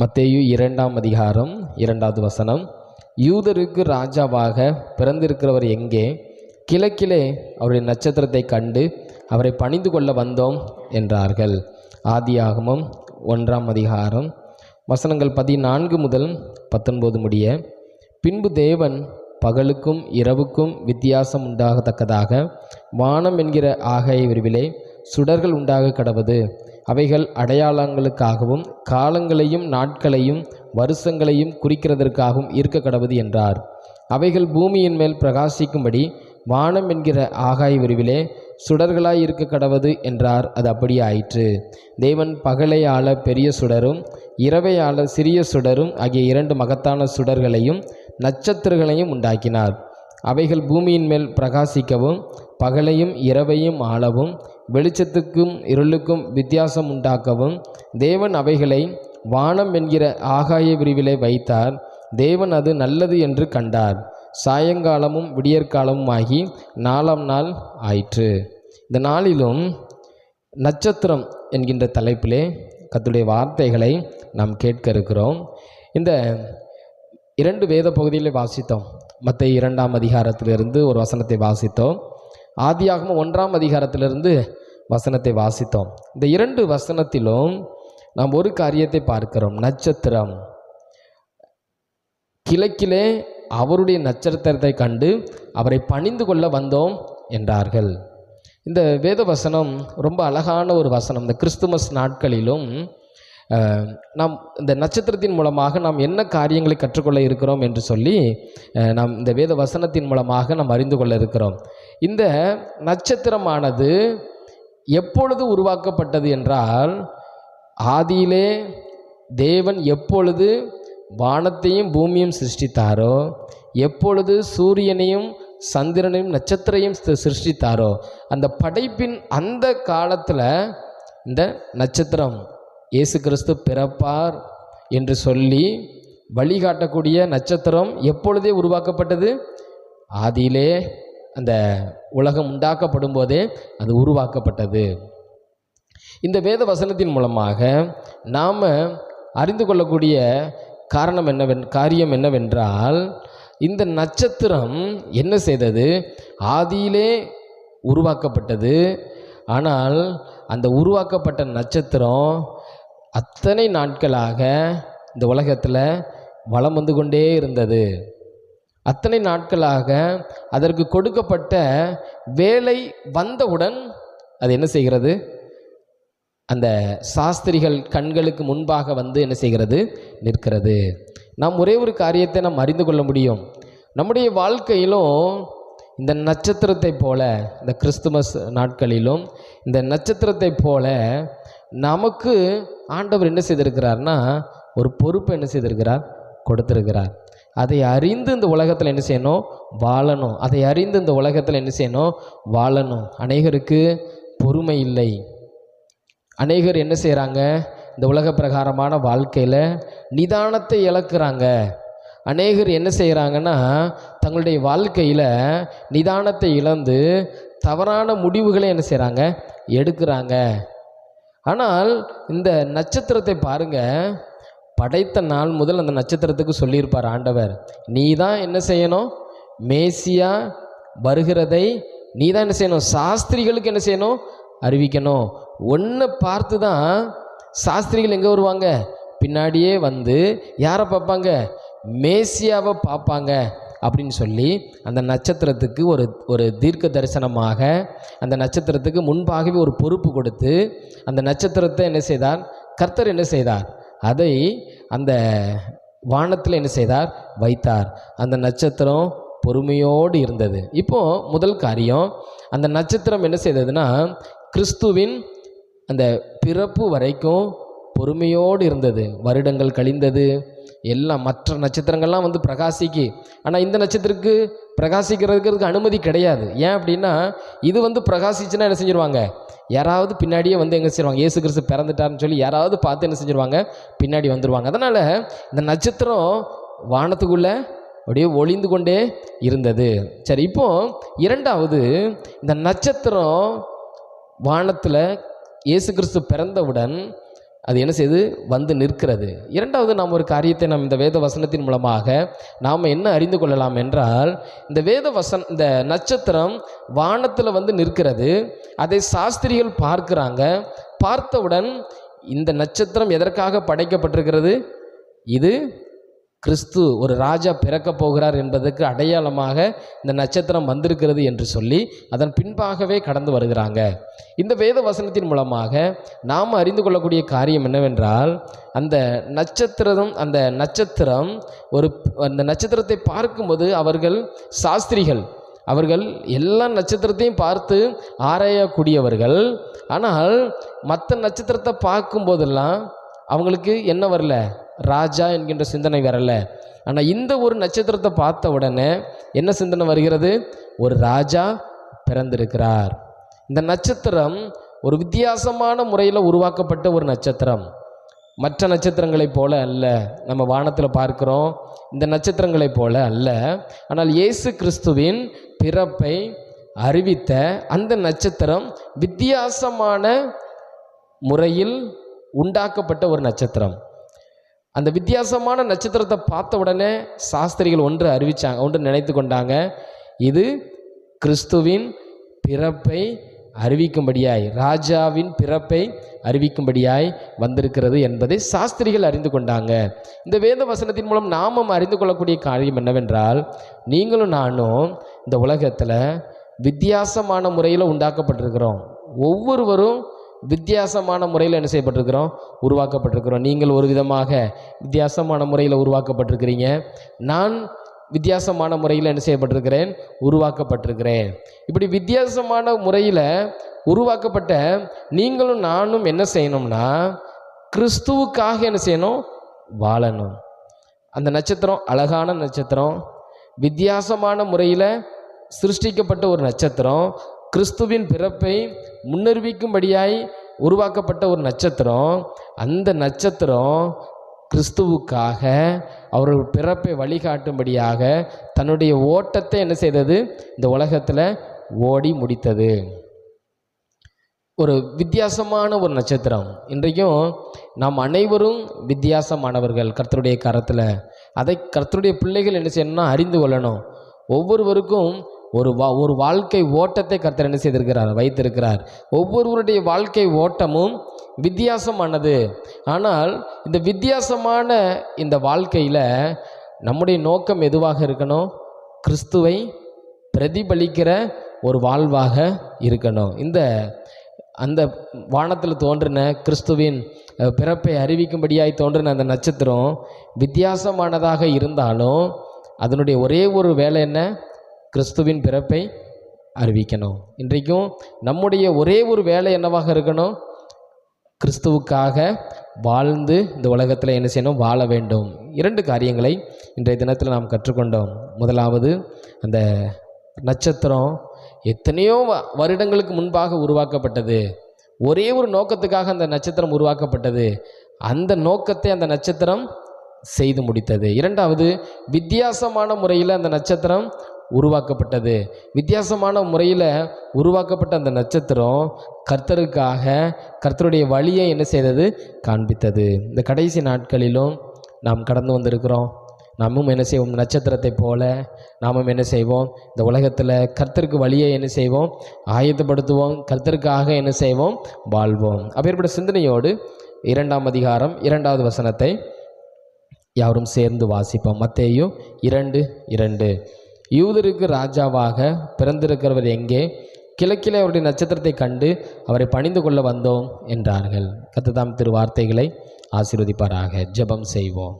மத்தேயு இரண்டாம் அதிகாரம் இரண்டாவது வசனம். யூதருக்கு ராஜாவாக பிறந்திருக்கிறவர் எங்கே? கிழக்கிலே அவருடைய நட்சத்திரத்தை கண்டு அவரை பணிந்து கொள்ள வந்தோம் என்றார்கள். ஆதியாகமம் ஒன்றாம் அதிகாரம் வசனங்கள் பதினான்கு முதல் பத்தொன்பது முடிய பின்பு தேவன் பகலுக்கும் இரவுக்கும் வித்தியாசம் உண்டாகத்தக்கதாக வானம் என்கிற ஆகாய விரிவிலே சுடர்கள் உண்டாக கடவது. அவைகள் அடையாளங்களுக்காகவும் காலங்களையும் நாட்களையும் வருஷங்களையும் குறிக்கிறதற்காகவும் இருக்க கடவுது என்றார். அவைகள் பூமியின் மேல் பிரகாசிக்கும்படி வானம் என்கிற ஆகாய விரிவிலே சுடர்களாய் இருக்க கடவது என்றார். அது அப்படியே ஆயிற்று. தேவன் பகலை ஆள பெரிய சுடரும் இரவை ஆள சிறிய சுடரும் ஆகிய இரண்டு மகத்தான சுடர்களையும் நட்சத்திரங்களையும் உண்டாக்கினார். அவைகள் பூமியின் மேல் பிரகாசிக்கவும் பகலையும் இரவையும் ஆளவும் வெளிச்சத்துக்கும் இருளுக்கும் வித்தியாசம் உண்டாக்கவும் தேவன் அவைகளை வானம் என்கிற ஆகாய விரிவிலே வைத்தார். தேவன் அது நல்லது என்று கண்டார். சாயங்காலமும் விடியற்காலமும் ஆகி நாலாம் நாள் ஆயிற்று. இந்த நாளிலும் நட்சத்திரம் என்கின்ற தலைப்பிலே கத்துடைய வார்த்தைகளை நாம் கேட்க இருக்கிறோம் இந்த இரண்டு வேத பகுதிகளை வாசித்தோம். மற்ற இரண்டாம் அதிகாரத்திலிருந்து ஒரு வசனத்தை வாசித்தோம். ஆதியாகமம் ஒன்றாம் அதிகாரத்திலிருந்து வசனத்தை வாசித்தோம். இந்த இரண்டு வசனத்திலும் நாம் ஒரு காரியத்தை பார்க்கிறோம். நட்சத்திரம். கிழக்கிலே அவருடைய நட்சத்திரத்தை கண்டு அவரை பணிந்து கொள்ள வந்தோம் என்றார்கள். இந்த வேத வசனம் ரொம்ப அழகான ஒரு வசனம். இந்த கிறிஸ்துமஸ் நாட்களிலும் நாம் இந்த நட்சத்திரத்தின் மூலமாக நாம் என்ன காரியங்களை கற்றுக்கொள்ள இருக்கிறோம் என்று சொல்லி நாம் இந்த வேத வசனத்தின் மூலமாக நாம் அறிந்து கொள்ள இருக்கிறோம். இந்த நட்சத்திரமானது எப்பொழுது உருவாக்கப்பட்டது என்றால் ஆதியிலே தேவன் எப்பொழுது வானத்தையும் பூமியும் சிருஷ்டித்தாரோ எப்பொழுது சூரியனையும் சந்திரனையும் நட்சத்திரையும் சிருஷ்டித்தாரோ அந்த படைப்பின் அந்த காலத்தில் இந்த நட்சத்திரம் இயேசு கிறிஸ்து பிறப்பார் என்று சொல்லி வழிகாட்டக்கூடிய நட்சத்திரம் எப்பொழுதே உருவாக்கப்பட்டது? ஆதியிலே அந்த உலகம் உண்டாக்கப்படும் போதே அது உருவாக்கப்பட்டது. இந்த வேத வசனத்தின் மூலமாக நாம் அறிந்து கொள்ளக்கூடிய காரணம் என்னவென் காரியம் என்னவென்றால் இந்த நட்சத்திரம் என்ன செய்தது? ஆதியிலே உருவாக்கப்பட்டது. ஆனால் அந்த உருவாக்கப்பட்ட நட்சத்திரம் அத்தனை நாட்களாக இந்த உலகத்தில் வலம் வந்து கொண்டே இருந்தது. அத்தனை நாட்களாக அதற்கு கொடுக்கப்பட்ட வேலை வந்தவுடன் அது என்ன செய்கிறது? அந்த சாஸ்திரிகள் கண்களுக்கு முன்பாக வந்து என்ன செய்கிறது? நிற்கிறது. நாம் ஒரே ஒரு காரியத்தை நாம் அறிந்து கொள்ள முடியும். நம்முடைய வாழ்க்கையிலும் இந்த நட்சத்திரத்தை போல இந்த கிறிஸ்துமஸ் நாட்களிலும் இந்த நட்சத்திரத்தை போல நமக்கு ஆண்டவர் என்ன செய்திருக்கிறார்னா ஒரு பொறுப்பை என்ன செய்திருக்கிறார்? கொடுத்திருக்கிறார். அதை அறிந்து இந்த உலகத்தில் என்ன செய்யணும்? வாழணும். அதை அறிந்து இந்த உலகத்தில் என்ன செய்யணும்? வாழணும். அநேகருக்கு பொறுமை இல்லை. அநேகர் என்ன செய்கிறாங்க இந்த உலக பிரகாரமான வாழ்க்கையில் நிதானத்தை இழக்கிறாங்க. அநேகர் என்ன செய்கிறாங்கன்னா தங்களுடைய வாழ்க்கையில் நிதானத்தை இழந்து தவறான முடிவுகளை என்ன செய்கிறாங்க எடுக்கிறாங்க. ஆனால் இந்த நட்சத்திரத்தை பாருங்க. படைத்த நாள் முதல் அந்த நட்சத்திரத்துக்கு சொல்லியிருப்பார் ஆண்டவர் நீ தான் என்ன செய்யணும்? மேசியா வருகிறதை நீ தான் என்ன செய்யணும்? சாஸ்திரிகளுக்கு என்ன செய்யணும்? அறிவிக்கணும். ஒன்றை பார்த்து தான் சாஸ்திரிகள் எங்கே வருவாங்க? பின்னாடியே வந்து யாரை பார்ப்பாங்க? மேசியாவை பார்ப்பாங்க அப்படின்னு சொல்லி அந்த நட்சத்திரத்துக்கு ஒரு ஒரு தீர்க்க தரிசனமாக அந்த நட்சத்திரத்துக்கு முன்பாகவே ஒரு பொறுப்பு கொடுத்து அந்த நட்சத்திரத்தை என்ன செய்தார்? கர்த்தர் என்ன செய்தார்? அதை அந்த வானத்தில் என்ன செய்தார்? வைத்தார். அந்த நட்சத்திரம் பொறுமையோடு இருந்தது. இப்போது முதல் காரியம் அந்த நட்சத்திரம் என்ன செய்ததுன்னா கிறிஸ்துவின் அந்த பிறப்பு வரைக்கும் பொறுமையோடு இருந்தது. வருடங்கள் கழிந்தது. எல்லாம் மற்ற நட்சத்திரங்கள்லாம் வந்து பிரகாசிக்கு. ஆனால் இந்த நட்சத்திரத்துக்கு பிரகாசிக்கிறதுக்கு அனுமதி கிடையாது. ஏன் அப்படின்னா இது வந்து பிரகாசிச்சுன்னா என்ன செஞ்சிருவாங்க? யாராவது பின்னாடியே வந்து எங்கே செய்வாங்க? ஏசு கிறிஸ்து பிறந்துட்டாருன்னு சொல்லி யாராவது பார்த்து என்ன செஞ்சிருவாங்க? பின்னாடி வந்துடுவாங்க அதனால் இந்த நட்சத்திரம் வானத்துக்குள்ளே அப்படியே ஒளிந்து கொண்டே இருந்தது. சரி இப்போ இரண்டாவது இந்த நட்சத்திரம் வானத்தில் இயேசு கிறிஸ்து பிறந்தவுடன் அது என்ன செய்யுது வந்து நிற்கிறது. இரண்டாவது நாம் ஒரு காரியத்தை நாம் இந்த வேத வசனத்தின் மூலமாக நாம் என்ன அறிந்து கொள்ளலாம் என்றால் இந்த வேத வசன் இந்த நட்சத்திரம் வானத்தில் வந்து நிற்கிறது. அதை சாஸ்திரிகள் பார்க்கிறாங்க. பார்த்தவுடன் இந்த நட்சத்திரம் எதற்காக படைக்கப்பட்டிருக்கிறது? இது கிறிஸ்து ஒரு ராஜா பிறக்கப் போகிறார் என்பதற்கு அடையாளமாக இந்த நட்சத்திரம் வந்திருக்கிறது என்று சொல்லி அதன் பின்பாகவே கடந்து வருகிறாங்க. இந்த வேத வசனத்தின் மூலமாக நாம் அறிந்து கொள்ளக்கூடிய காரியம் என்னவென்றால் அந்த நட்சத்திரம் அந்த நட்சத்திரம் ஒரு அந்த நட்சத்திரத்தை பார்க்கும்போது அவர்கள் சாஸ்திரிகள். அவர்கள் எல்லா நட்சத்திரத்தையும் பார்த்து ஆராயக்கூடியவர்கள். ஆனால் மற்ற நட்சத்திரத்தை பார்க்கும்போதெல்லாம் அவங்களுக்கு என்ன வரல? ராஜா என்கின்ற சிந்தனை வரல. ஆனால் இந்த ஒரு நட்சத்திரத்தை பார்த்த உடனே என்ன சிந்தனை வருகிறது? ஒரு ராஜா பிறந்திருக்கிறார். இந்த நட்சத்திரம் ஒரு வித்தியாசமான முறையில் உருவாக்கப்பட்ட ஒரு நட்சத்திரம். மற்ற நட்சத்திரங்களைப் போல அல்ல. நம்ம வானத்தில் பார்க்குறோம் இந்த நட்சத்திரங்களைப் போல அல்ல. ஆனால் இயேசு கிறிஸ்துவின் பிறப்பை அறிவித்த அந்த நட்சத்திரம் வித்தியாசமான முறையில் உண்டாக்கப்பட்ட ஒரு நட்சத்திரம். அந்த வித்தியாசமான நட்சத்திரத்தை பார்த்த உடனே சாஸ்திரிகள் ஒன்று அறிவித்தாங்க ஒன்று நினைத்து கொண்டாங்க. இது கிறிஸ்துவின் பிறப்பை அறிவிக்கும்படியாய் ராஜாவின் பிறப்பை அறிவிக்கும்படியாய் வந்திருக்கிறது என்பதை சாஸ்திரிகள் அறிந்து கொண்டாங்க. இந்த வேத வசனத்தின் மூலம் நாமும் அறிந்து கொள்ளக்கூடிய காரியம் என்னவென்றால் நீங்களும் நானும் இந்த உலகத்தில் வித்தியாசமான முறையில் உண்டாக்கப்பட்டிருக்கிறோம். ஒவ்வொருவரும் வித்தியாசமான முறையில் என்ன செய்யப்பட்டிருக்கிறோம்? உருவாக்கப்பட்டிருக்கிறோம். நீங்கள் ஒரு விதமாக வித்தியாசமான முறையில் உருவாக்கப்பட்டிருக்கிறீங்க. நான் வித்தியாசமான முறையில் என்ன செய்யப்பட்டிருக்கிறேன்? உருவாக்கப்பட்டிருக்கிறேன். இப்படி வித்தியாசமான முறையில் உருவாக்கப்பட்ட நீங்களும் நானும் என்ன செய்யணும்னா கிறிஸ்துவுக்காக என்ன செய்யணும்? வாழணும். அந்த நட்சத்திரம் அழகான நட்சத்திரம். வித்தியாசமான முறையில் சிருஷ்டிக்கப்பட்ட ஒரு நட்சத்திரம். கிறிஸ்துவின் பிறப்பை முன்னறிவிக்கும்படியாய் உருவாக்கப்பட்ட ஒரு நட்சத்திரம். அந்த நட்சத்திரம் கிறிஸ்துவுக்காக அவர்கள் பிறப்பை வழிகாட்டும்படியாக தன்னுடைய ஓட்டத்தை என்ன செய்தது? இந்த உலகத்தில் ஓடி முடித்தது. ஒரு வித்தியாசமான ஒரு நட்சத்திரம். இன்றைக்கும் நாம் அனைவரும் வித்தியாசமானவர்கள் கர்த்தருடைய கரத்தில். அதை கர்த்தருடைய பிள்ளைகள் என்ன செய்யணும்னா அறிந்து கொள்ளணும். ஒவ்வொருவருக்கும் ஒரு வா ஒரு வாழ்க்கை ஓட்டத்தை கர்த்தர் என்ன செய்திருக்கிறார்? வைத்திருக்கிறார். ஒவ்வொருவருடைய வாழ்க்கை ஓட்டமும் வித்தியாசமானது. ஆனால் இந்த வித்தியாசமான இந்த வாழ்க்கையில் நம்முடைய நோக்கம் எதுவாக இருக்கணும்? கிறிஸ்துவை பிரதிபலிக்கிற ஒரு வாழ்வாக இருக்கணும். இந்த அந்த வானத்தில் தோன்றின கிறிஸ்துவின் பிறப்பை அறிவிக்கும்படியாய் தோன்றின அந்த நட்சத்திரம் வித்தியாசமானதாக இருந்தாலும் அதனுடைய ஒரே ஒரு வேலை என்ன? கிறிஸ்துவின் பிறப்பை அறிவிக்கணும். இன்றைக்கும் நம்முடைய ஒரே ஒரு வேலை என்னவாக இருக்கணும்? கிறிஸ்துவுக்காக வாழ்ந்து இந்த உலகத்தில் என்ன செய்யணும்? வாழ வேண்டும். இரண்டு காரியங்களை இன்றைய தினத்தில் நாம் கற்றுக்கொண்டோம். முதலாவது அந்த நட்சத்திரம் எத்தனையோ வ- வருடங்களுக்கு முன்பாக உருவாக்கப்பட்டது. ஒரே ஒரு நோக்கத்துக்காக அந்த நட்சத்திரம் உருவாக்கப்பட்டது. அந்த நோக்கத்தை அந்த நட்சத்திரம் செய்து முடித்தது. இரண்டாவது வித்தியாசமான முறையில் அந்த நட்சத்திரம் உருவாக்கப்பட்டது. வித்தியாசமான முறையில் உருவாக்கப்பட்ட அந்த நட்சத்திரம் கர்த்தருக்காக கர்த்தருடைய வழியை என்ன செய்தது? காண்பித்தது. இந்த கடைசி நாட்களிலும் நாம் கடந்து வந்திருக்கிறோம். நாமும் என்ன செய்வோம்? நட்சத்திரத்தை போல நாமும் என்ன செய்வோம்? இந்த உலகத்தில் கர்த்தருக்கு வழியை என்ன செய்வோம்? ஆயத்தப்படுத்துவோம். கர்த்தருக்காக என்ன செய்வோம்? வாழ்வோம். அப்பேற்பட்ட சிந்தனையோடு இரண்டாம் அதிகாரம் இரண்டாவது வசனத்தை யாரும் சேர்ந்து வாசிப்போம். மத்தேயும் இரண்டு இரண்டு. யூதருக்கு ராஜாவாக பிறந்திருக்கிறவர் எங்கே? கிழக்கிலே அவருடைய நட்சத்திரத்தை கண்டு அவரை பணிந்து கொள்ள வந்தோம் என்றார்கள். கத்ததாம் திரு வார்த்தைகளை ஆசீர்வதிப்பாராக. ஜெபம் செய்வோம்.